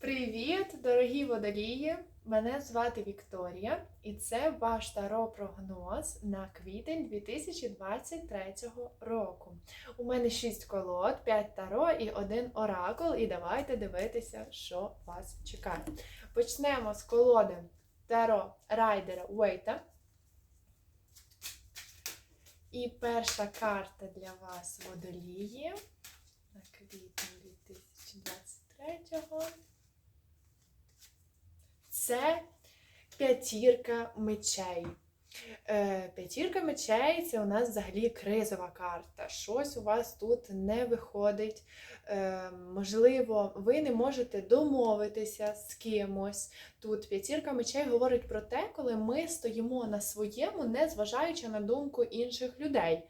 Привіт, дорогі водолії! Мене звати Вікторія, і це ваш таро прогноз на квітень 2023 року. У мене 6 колод, 5 таро і один оракул. І давайте дивитися, що вас чекає. Почнемо з колоди таро райдера Уейта. І перша карта для вас водолії на квітень 2023 це п'ятірка мечей. Е, П'ятірка мечей це у нас взагалі кризова карта. Щось у вас тут не виходить. Е, Можливо, ви не можете домовитися з кимось. Тут п'ятірка мечей говорить про те, коли ми стоїмо на своєму, не зважаючи на думку інших людей.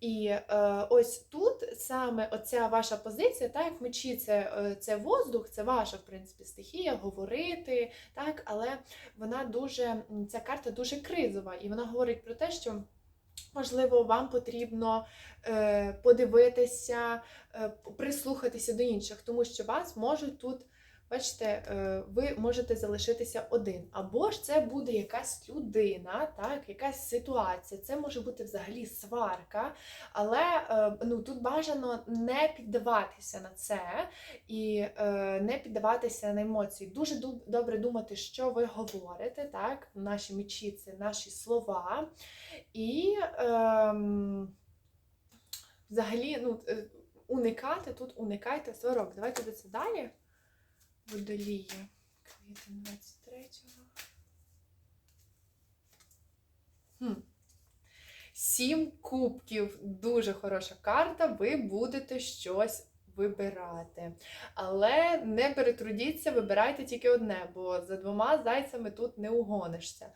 І е, ось тут саме оця ваша позиція, так як мечі це, е, це воздух, це ваша в принципі стихія, говорити, так, але вона дуже, ця карта дуже кризова, і вона говорить про те, що. Можливо, вам потрібно е, подивитися, е, прислухатися до інших, тому що вас можуть тут, бачите, е, ви можете залишитися один. Або ж це буде якась людина, так, якась ситуація. Це може бути взагалі сварка, але е, ну, тут бажано не піддаватися на це і е, не піддаватися на емоції. Дуже добре думати, що ви говорите, так, наші мечі це наші слова. І ем, взагалі, ну, уникати тут уникайте сварок. Давайте дивитися далі. Водолії. Квітень 23-го. Хм. Сім кубків. Дуже хороша карта. Ви будете щось вибирати. Але не перетрудіться, вибирайте тільки одне, бо за двома зайцями тут не угонишся.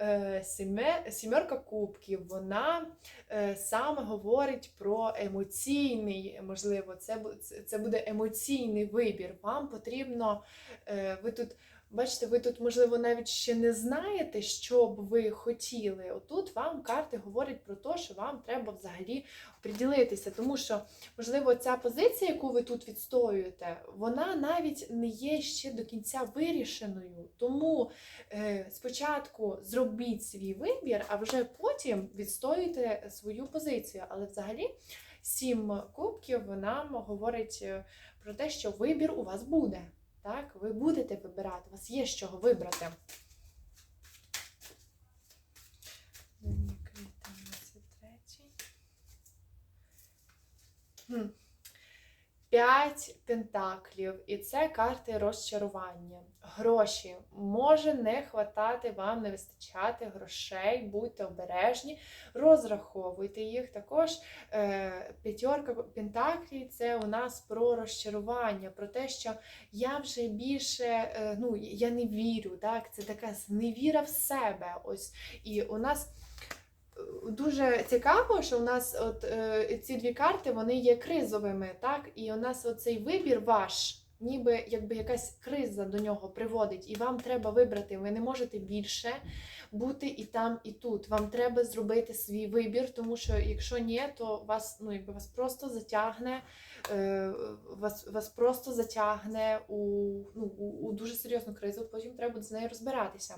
Е, Сімерка кубків, вона е, саме говорить про емоційний, можливо, це, бу- це- це буде емоційний вибір. Вам потрібно, е, ви тут. Бачите, ви тут, можливо, навіть ще не знаєте, що б ви хотіли. Отут вам карти говорять про те, що вам треба взагалі приділитися, тому що, можливо, ця позиція, яку ви тут відстоюєте, вона навіть не є ще до кінця вирішеною. Тому е, спочатку зробіть свій вибір, а вже потім відстоюйте свою позицію. Але взагалі сім кубків нам говорить е, про те, що вибір у вас буде. Так, ви будете вибирати, у вас є з чого вибрати. День квітень 23. Хм. П'ять пентаклів, і це карти розчарування. Гроші. Може не хватати вам, не вистачати грошей, будьте обережні, розраховуйте їх. Також е, п'ятерка пентаклів це у нас про розчарування, про те, що я вже більше е, ну, я не вірю. Так? Це така зневіра в себе. Ось. І у нас дуже цікаво, що у нас от е, ці дві карти вони є кризовими, так? І у нас оцей вибір ваш. Ніби якби якась криза до нього приводить, і вам треба вибрати. Ви не можете більше бути і там, і тут. Вам треба зробити свій вибір, тому що якщо ні, то вас ну якби вас просто затягне, е, вас, вас просто затягне у, ну, у, у дуже серйозну кризу. Потім треба буде з нею розбиратися.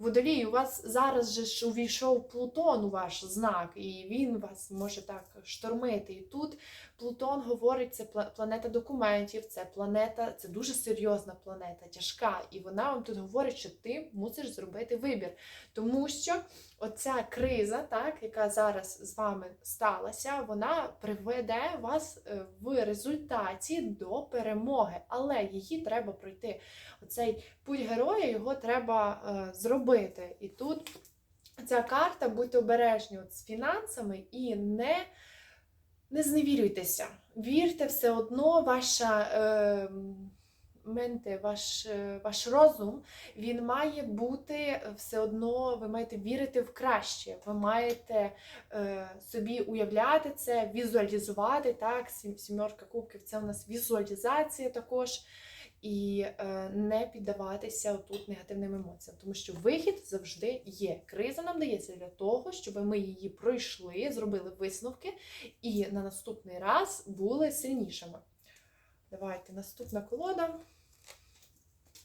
Водолій, у вас зараз же ж увійшов Плутон у ваш знак, і він вас може так штормити. І тут Плутон говорить, це планета документів, це планета, це дуже серйозна планета, тяжка. І вона вам тут говорить, що ти мусиш зробити вибір. Тому що оця криза, так, яка зараз з вами сталася, вона приведе вас е, в результаті до перемоги, але її треба пройти. Оцей путь героя його треба е, зробити. І тут ця карта, будьте обережні от з фінансами і не, не зневірюйтеся. Вірте все одно, ваша. Е, Менте, ваш, е, ваш розум, він має бути все одно, ви маєте вірити в краще, ви маєте е, собі уявляти це, візуалізувати. Так, Сім- сімерка кубків це у нас візуалізація також і е, не піддаватися тут негативним емоціям, тому що вихід завжди є. Криза нам дається для того, щоб ми її пройшли, зробили висновки і на наступний раз були сильнішими. Давайте наступна колода.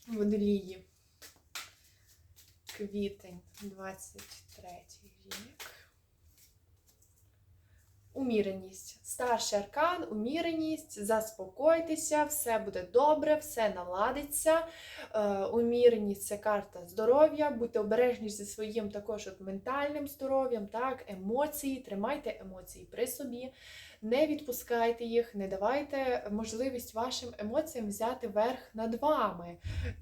Водолії. Квітень, 23 рік. Уміреність. Старший аркан, уміреність, заспокойтеся, все буде добре, все наладиться. Е, уміреність це карта здоров'я. Будьте обережні зі своїм також от ментальним здоров'ям, так, емоції, тримайте емоції при собі, не відпускайте їх, не давайте можливість вашим емоціям взяти верх над вами.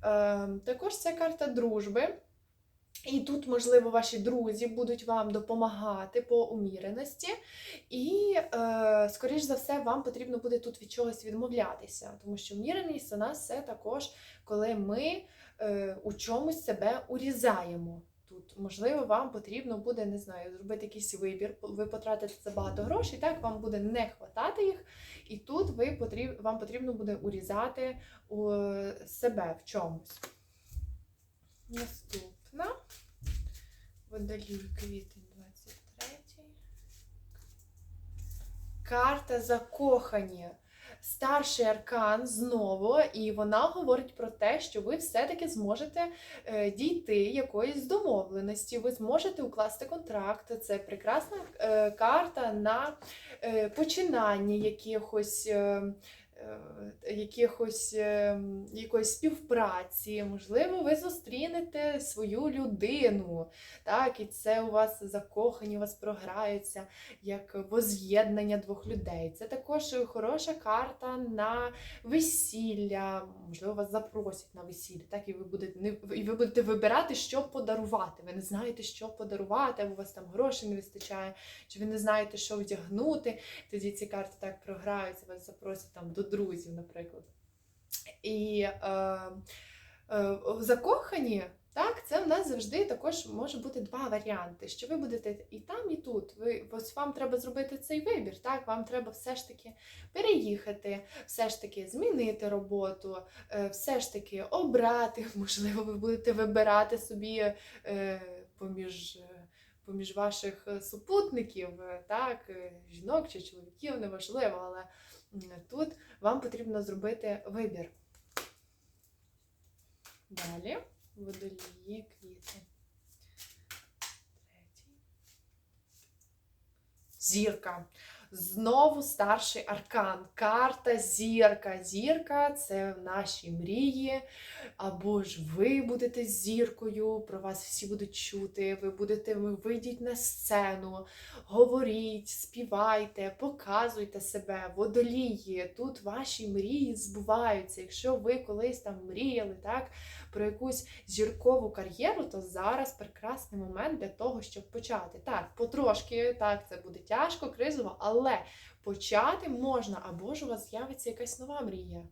Е, також це карта дружби. І тут, можливо, ваші друзі будуть вам допомагати по уміреності, і, е, скоріш за все, вам потрібно буде тут від чогось відмовлятися, тому що уміреність у нас це також, коли ми е, у чомусь себе урізаємо. Тут, можливо, вам потрібно буде, не знаю, зробити якийсь вибір, ви потратите забагато грошей, так вам буде не хватати їх, і тут ви потріб, вам потрібно буде урізати у себе в чомусь. Наступна. Водолій квітень 23. Карта закохані. Старший аркан знову, і вона говорить про те, що ви все-таки зможете е, дійти якоїсь домовленості, ви зможете укласти контракт. Це прекрасна е, карта на е, починання якихось. Е, якихось, е, якоїсь співпраці, можливо, ви зустрінете свою людину, так, і це у вас закохані, у вас програються як воз'єднання двох людей. Це також хороша карта на весілля, можливо, вас запросять на весілля, так, і ви будете і ви будете вибирати, що подарувати. Ви не знаєте, що подарувати, або у вас там грошей не вистачає, чи ви не знаєте, що вдягнути. Тоді ці карти так програються, вас запросять там до друзів, наприклад. І е, е, закохані, так, це в нас завжди також може бути два варіанти, що ви будете і там, і тут. Ви, ось Вам треба зробити цей вибір, так, вам треба все ж таки переїхати, все ж таки змінити роботу, е, все ж таки обрати, можливо, ви будете вибирати собі е, поміж. Поміж ваших супутників, так, жінок чи чоловіків, неважливо, але тут вам потрібно зробити вибір. Далі водолії квіти. Зірка. Знову старший аркан. Карта зірка. Зірка це наші мрії. Або ж ви будете зіркою, про вас всі будуть чути. Ви будете ви вийдіть на сцену, говоріть, співайте, показуйте себе, водолії. Тут ваші мрії збуваються. Якщо ви колись там мріяли, так? про якусь зіркову кар'єру, то зараз прекрасний момент для того, щоб почати. Так, потрошки, так, це буде тяжко, кризово, але почати можна, або ж у вас з'явиться якась нова мрія.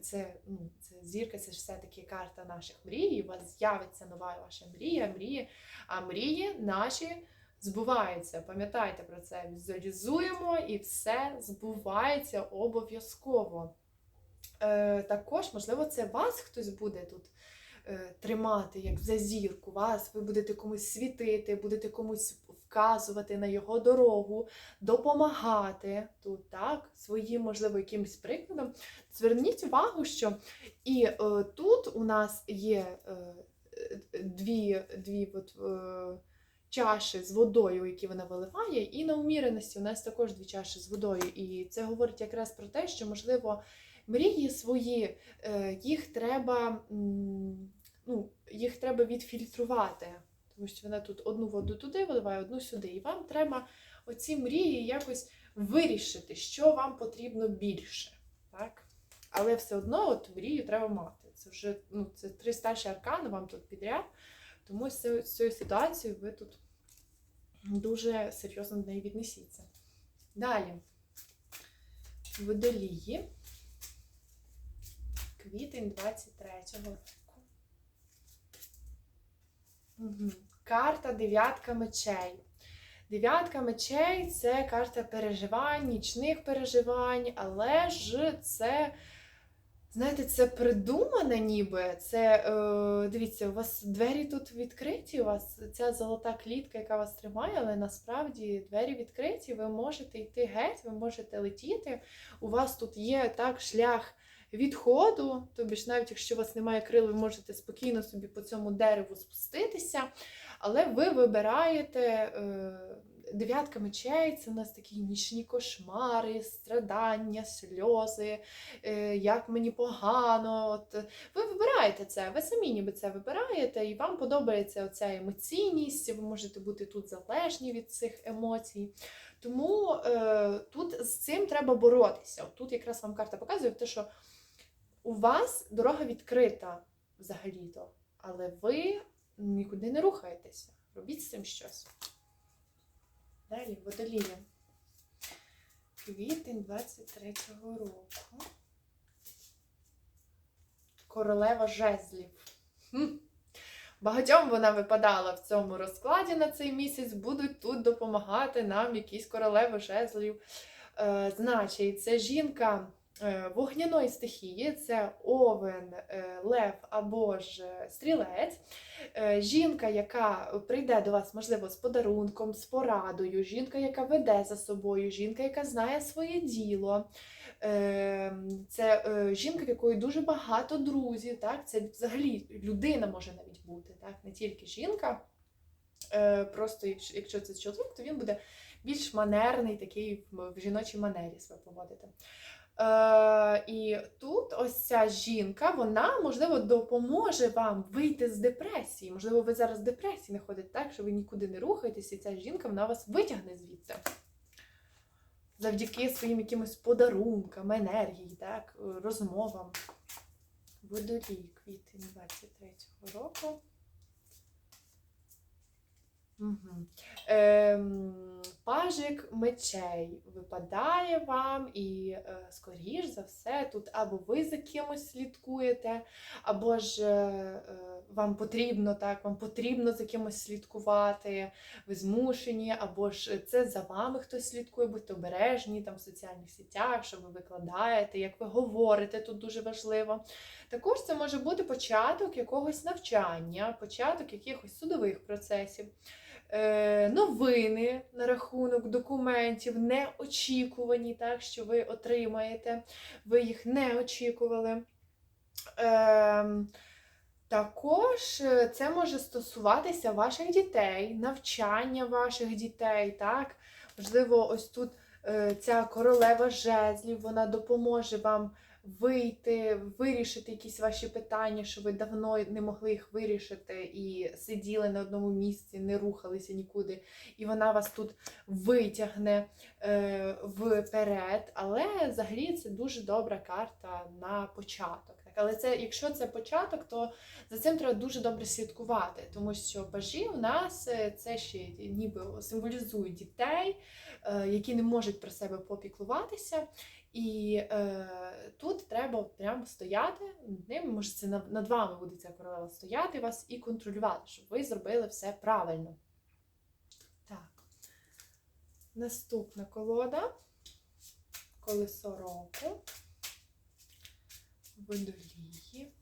Це ну, це зірка, це ж все-таки карта наших мрій. У вас з'явиться нова ваша мрія, мрії, а мрії наші збуваються. Пам'ятайте про це, візуалізуємо і все збувається обов'язково. Е, Також, можливо, це вас хтось буде тут тримати, як за зірку. Вас, ви будете комусь світити, будете комусь вказувати на його дорогу, допомагати тут, так, своїм, можливо, якимось прикладом. Зверніть увагу, що і е, тут у нас є е, дві дві от, е, чаші з водою, які вона виливає, і на уміреності у нас також дві чаші з водою. І це говорить якраз про те, що, можливо, Мрії свої, е, їх треба ну, їх треба відфільтрувати, тому що вона тут одну воду туди виливає, одну сюди. І вам треба оці мрії якось вирішити, що вам потрібно більше. Так? Але все одно от мрію треба мати. Це вже ну, це три старші аркани вам тут підряд. Тому з цією ситуацією ви тут дуже серйозно до неї віднесіться. Далі, водолії квітень 23-го року. Угу. Карта дев'ятка мечей. Дев'ятка мечей це карта переживань, нічних переживань, але ж це, знаєте, це придумане ніби. Це, е, Дивіться, у вас двері тут відкриті, у вас ця золота клітка, яка вас тримає, але насправді двері відкриті, ви можете йти геть, ви можете летіти. У вас тут є так шлях відходу. Тобі ж навіть якщо у вас немає крил, ви можете спокійно собі по цьому дереву спуститися, але ви вибираєте. Е, Дев'ятка мечей це у нас такі нічні кошмари, страдання, сльози, е, як мені погано. От, ви вибираєте це, ви самі ніби це вибираєте, і вам подобається оця емоційність, ви можете бути тут залежні від цих емоцій. Тому е, тут з цим треба боротися. От Тут якраз вам карта показує те, що у вас дорога відкрита взагалі-то, але ви нікуди не рухаєтеся. Робіть з цим щось. Далі водолія. Квітень 23-го року. Королева жезлів. Багатьом вона випадала в цьому розкладі на цей місяць. Будуть тут допомагати нам якісь королеви жезлів. Е, значить, це жінка вогняної стихії, це овен, е, лев або ж е, стрілець. Е, жінка, яка прийде до вас, можливо, з подарунком, з порадою, жінка, яка веде за собою, жінка, яка знає своє діло. Е, Це е, жінка, в якої дуже багато друзів. Так? Це взагалі людина може навіть бути, так? не тільки жінка. Е, Просто якщо- це чоловік, то він буде більш манерний, такий в жіночій манері себе поводити. Е, і тут ось ця жінка, вона, можливо, допоможе вам вийти з депресії. Можливо, ви зараз в депресії знаходите так, що ви нікуди не рухаєтесь, і ця жінка вона вас витягне звідти. Завдяки своїм якимось подарункам, енергії, так, розмовам. Водолій, квітень 23-го року. Угу. Ем, пажик мечей випадає вам, і, е, скоріш за все, тут або ви за кимось слідкуєте, або ж е, е, вам потрібно так, вам потрібно за кимось слідкувати, ви змушені, або ж це за вами хтось слідкує, будьте обережні там в соціальних сетях, що ви викладаєте, як ви говорите, тут дуже важливо. Також це може бути початок якогось навчання, початок якихось судових процесів. Е, новини на рахунок документів неочікувані, так, що ви отримаєте, ви їх не очікували. Е, також е, це може стосуватися ваших дітей, навчання ваших дітей. так. Можливо, ось тут е, ця королева жезлів, вона допоможе вам вийти, вирішити якісь ваші питання, що ви давно не могли їх вирішити, і сиділи на одному місці, не рухалися нікуди. І вона вас тут витягне е, вперед. Але взагалі це дуже добра карта на початок. Так? Але це, якщо це початок, то за цим треба дуже добре слідкувати, тому що пажі у нас е, це ще ніби символізують дітей, е, які не можуть про себе попіклуватися. І е, тут треба прямо стояти над ним, може це над вами буде ця королева стояти вас і контролювати, щоб ви зробили все правильно. Так. Наступна колода. Колесо року. Водолії.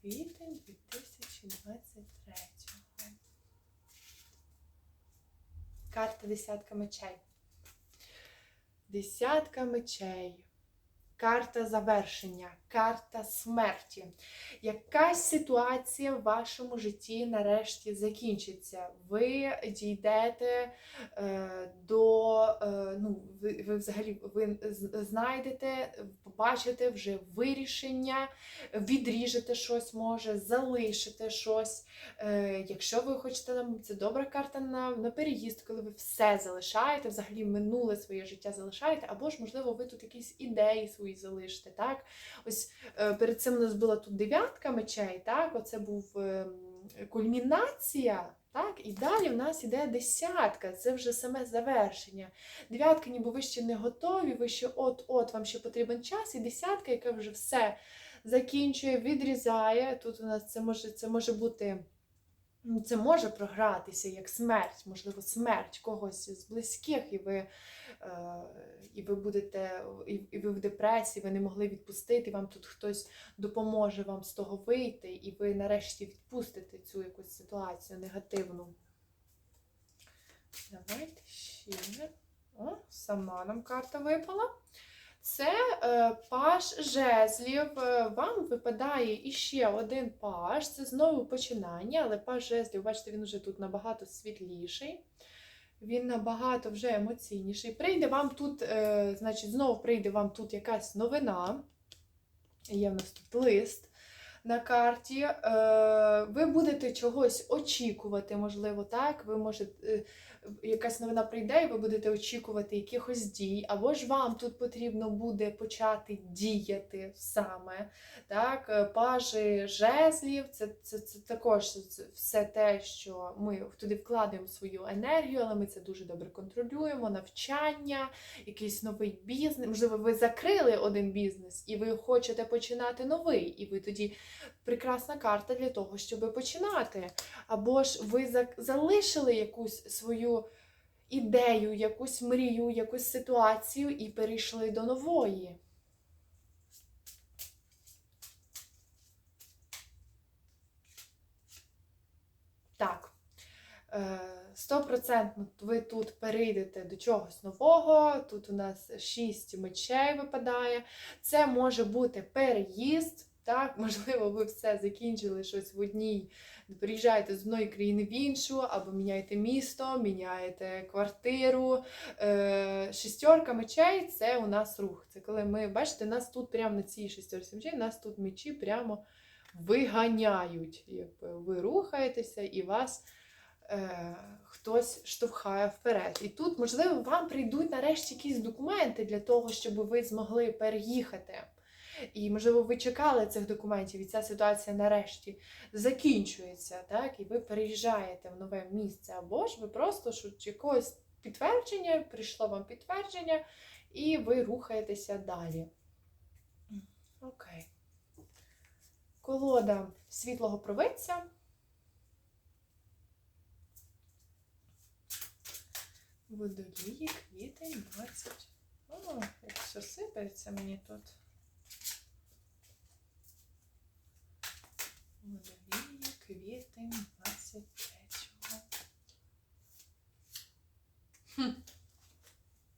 Квітень 2023. Карта десятка мечей. Десятка мечей. Карта завершення, карта смерті. Якась ситуація в вашому житті нарешті закінчиться. Ви дійдете е, до, е, ну, ви, ви взагалі ви знайдете, побачите вже вирішення, відріжете щось може, залишите щось. Е, якщо ви хочете, нам це добра карта на, на переїзд, коли ви все залишаєте, взагалі минуле своє життя залишаєте, або ж, можливо, ви тут якісь ідеї свої залишите. Так? Ось е, перед цим у нас була тут дев'ятка мечей, так? Оце був е, кульмінація. Так, і далі в нас іде десятка, це вже саме завершення. Дев'ятка, ніби ви ще не готові, ви ще от-от, вам ще потрібен час, і десятка, яка вже все закінчує, відрізає. Тут у нас це може, це може бути. Ну, Це може програтися як смерть, можливо, смерть когось з близьких, і ви, е, і ви будете і, і ви в депресії, ви не могли відпустити, вам тут хтось допоможе вам з того вийти, і ви нарешті відпустите цю якусь ситуацію негативну. Давайте ще. О, сама нам карта випала. Це е, паш жезлів. Е, Вам випадає іще один паш. Це знову починання, але паш жезлів, бачите, він вже тут набагато світліший. Він набагато вже емоційніший. Прийде вам тут, е, значить, знову прийде вам тут якась новина. Є в нас тут лист на карті. Е, ви будете чогось очікувати, можливо, так. Ви можете. Якась новина прийде, і ви будете очікувати якихось дій, або ж вам тут потрібно буде почати діяти саме. Так? Е, Пажі жезлів, це, це, це також все те, що ми туди вкладаємо свою енергію, але ми це дуже добре контролюємо, навчання, якийсь новий бізнес. Можливо, ви закрили один бізнес і ви хочете починати новий, і ви тоді прекрасна карта для того, щоб починати. Або ж ви залишили якусь свою ідею, якусь мрію, якусь ситуацію і перейшли до нової. Так. Е, Стопроцентно ви тут перейдете до чогось нового. Тут у нас шість мечей випадає. Це може бути переїзд. Так, можливо, ви все закінчили щось в одній, приїжджаєте з одної країни в іншу, або міняєте місто, міняєте квартиру. Е, шестерка мечей це у нас рух. Це коли ми, бачите, нас тут прямо на цій шестерці мечей, нас тут мечі прямо виганяють. Якби ви рухаєтеся і вас е, хтось штовхає вперед. І тут, можливо, вам прийдуть нарешті якісь документи для того, щоб ви змогли переїхати. І, можливо, ви чекали цих документів, і ця ситуація нарешті закінчується, так? І ви переїжджаєте в нове місце, або ж ви просто що якогось підтвердження, прийшло вам підтвердження, і ви рухаєтеся далі. Окей. Колода світлого провидця. Водолії, квітень, 20. О, як все сипається мені тут. Водолії, квітень, 23. Хм.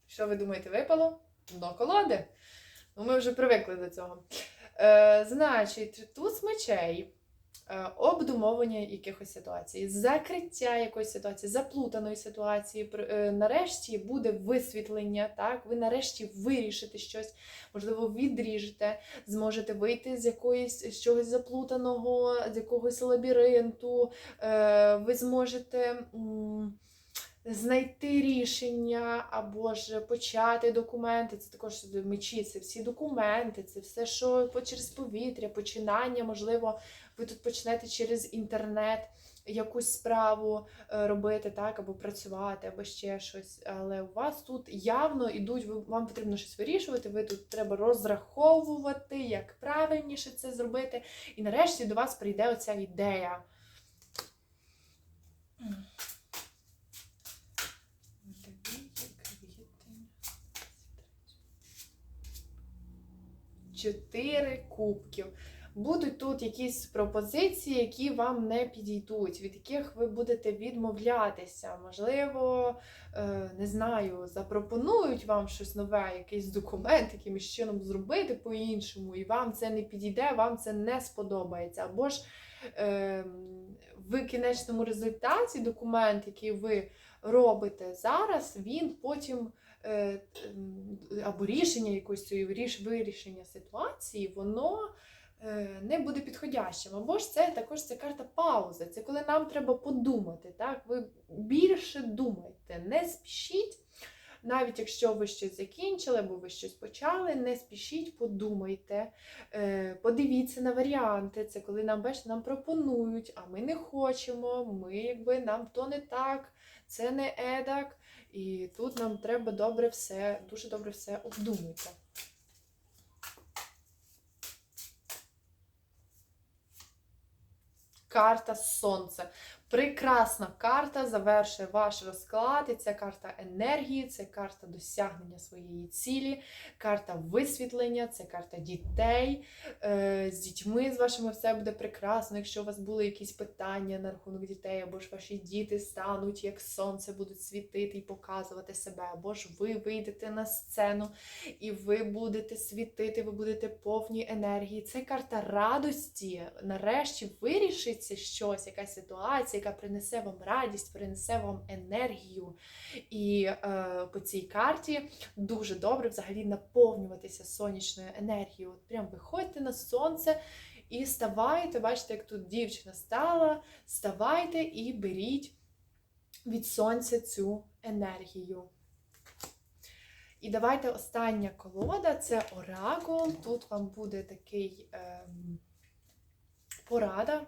Що ви думаєте, випало? Дно колоди. Ну, ми вже привикли до цього. Е, значить, туз мечей, е, обдумовування якихось ситуацій, закриття якоїсь ситуації, заплутаної ситуації. Е, нарешті буде висвітлення, так? Ви нарешті вирішите щось, можливо, відріжете, зможете вийти з якоїсь з чогось заплутаного, з якогось лабіринту. Е, ви зможете. Знайти рішення або ж почати документи, це також мечі, це всі документи, це все, що через повітря, починання, можливо, ви тут почнете через інтернет якусь справу е, робити, так, або працювати, або ще щось. Але у вас тут явно ідуть, вам потрібно щось вирішувати, ви тут треба розраховувати, як правильніше це зробити. І нарешті до вас прийде оця ідея. Водолії, квітень, 23. Чотири кубків. Будуть тут якісь пропозиції, які вам не підійдуть, від яких ви будете відмовлятися. Можливо, е, не знаю, запропонують вам щось нове, якийсь документ, якимось чином зробити по-іншому, і вам це не підійде, вам це не сподобається. Або ж е, в кінечному результаті документ, який ви робите зараз, він потім. е, Або рішення якоїсь цієї вирішення ситуації, воно не буде підходящим. Або ж це також це карта паузи. Це коли нам треба подумати. Так? Ви більше думайте, не спішіть. Навіть якщо ви щось закінчили, або ви щось почали, не спішіть, подумайте, е, подивіться на варіанти. Це коли нам бачите, нам пропонують, а ми не хочемо, ми якби нам то не так, це не едак. І тут нам треба добре все, дуже добре все обдумати. Карта Сонце. Прекрасна карта завершує ваш розклад. І це карта енергії, це карта досягнення своєї цілі, карта висвітлення, це карта дітей. Е, З дітьми з вашими все буде прекрасно. Якщо у вас були якісь питання на рахунок дітей, або ж ваші діти стануть як сонце, будуть світити і показувати себе, або ж ви вийдете на сцену і ви будете світити, ви будете повні енергії. Це карта радості. Нарешті вирішиться щось, якась ситуація, яка принесе вам радість, принесе вам енергію. І е, по цій карті дуже добре взагалі наповнюватися сонячною енергією. От прям виходьте на сонце. І ставайте, бачите, як тут дівчина стала, ставайте і беріть від сонця цю енергію. І давайте остання колода це оракул. Тут вам буде такий ем, порада.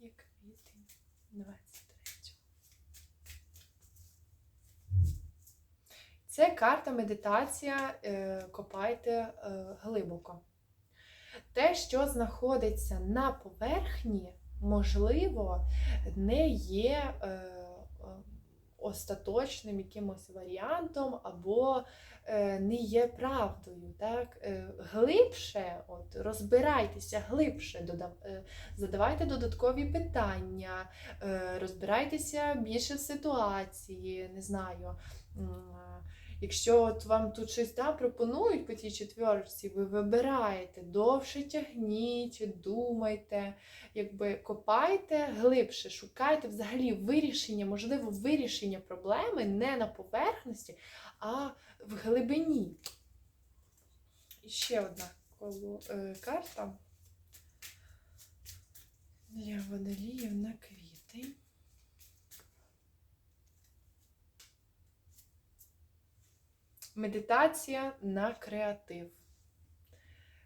Є квітень 23. Це карта медитація. е, Копайте е, глибоко. Те, що знаходиться на поверхні, можливо, не є е, остаточним якимось варіантом або не є правдою. Так? Глибше, от, розбирайтеся глибше, задавайте додаткові питання, розбирайтеся більше в ситуації, не знаю. Якщо от вам тут щось да, пропонують по тій четвірці, ви вибираєте, довше тягніть, думайте, якби копайте глибше, шукайте взагалі вирішення, можливо, вирішення проблеми не на поверхності, а в глибині. І ще одна коло, е, карта. Для водоліїв на квітень. Медитація на креатив.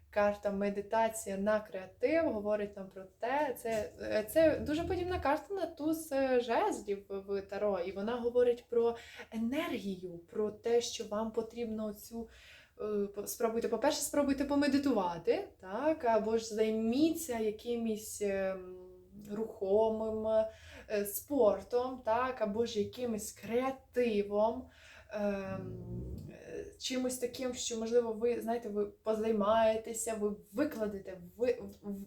Карта медитація на креатив говорить нам про те, це, це дуже подібна карта на туз е, жезлів в Таро, і вона говорить про енергію, про те, що вам потрібно цю. е, Спробуйте, по-перше, спробуйте помедитувати, так, або ж займіться якимось ем, рухомим е, спортом, так, або ж якимось креативом. Ем, Чимось таким, що, можливо, ви знаєте, ви позаймаєтеся, ви викладете ви,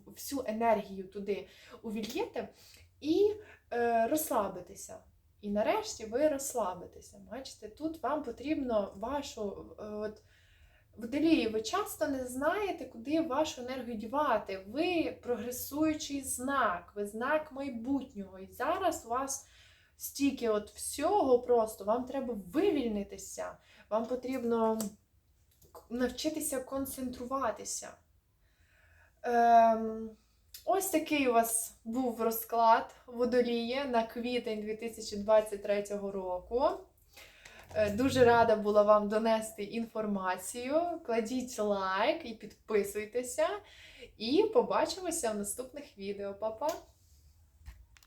всю енергію туди увільєте і е, розслабитеся. І нарешті ви розслабитеся. Бачите, тут вам потрібно вашу е, от, Водолії, ви часто не знаєте, куди вашу енергію дівати. Ви прогресуючий знак, ви знак майбутнього. І зараз у вас стільки от всього просто, вам треба вивільнитися, вам потрібно навчитися концентруватися. Ем, ось такий у вас був розклад водолія на квітень 2023 року. Е, Дуже рада була вам донести інформацію. Кладіть лайк і підписуйтеся. І побачимося в наступних відео. Па-па!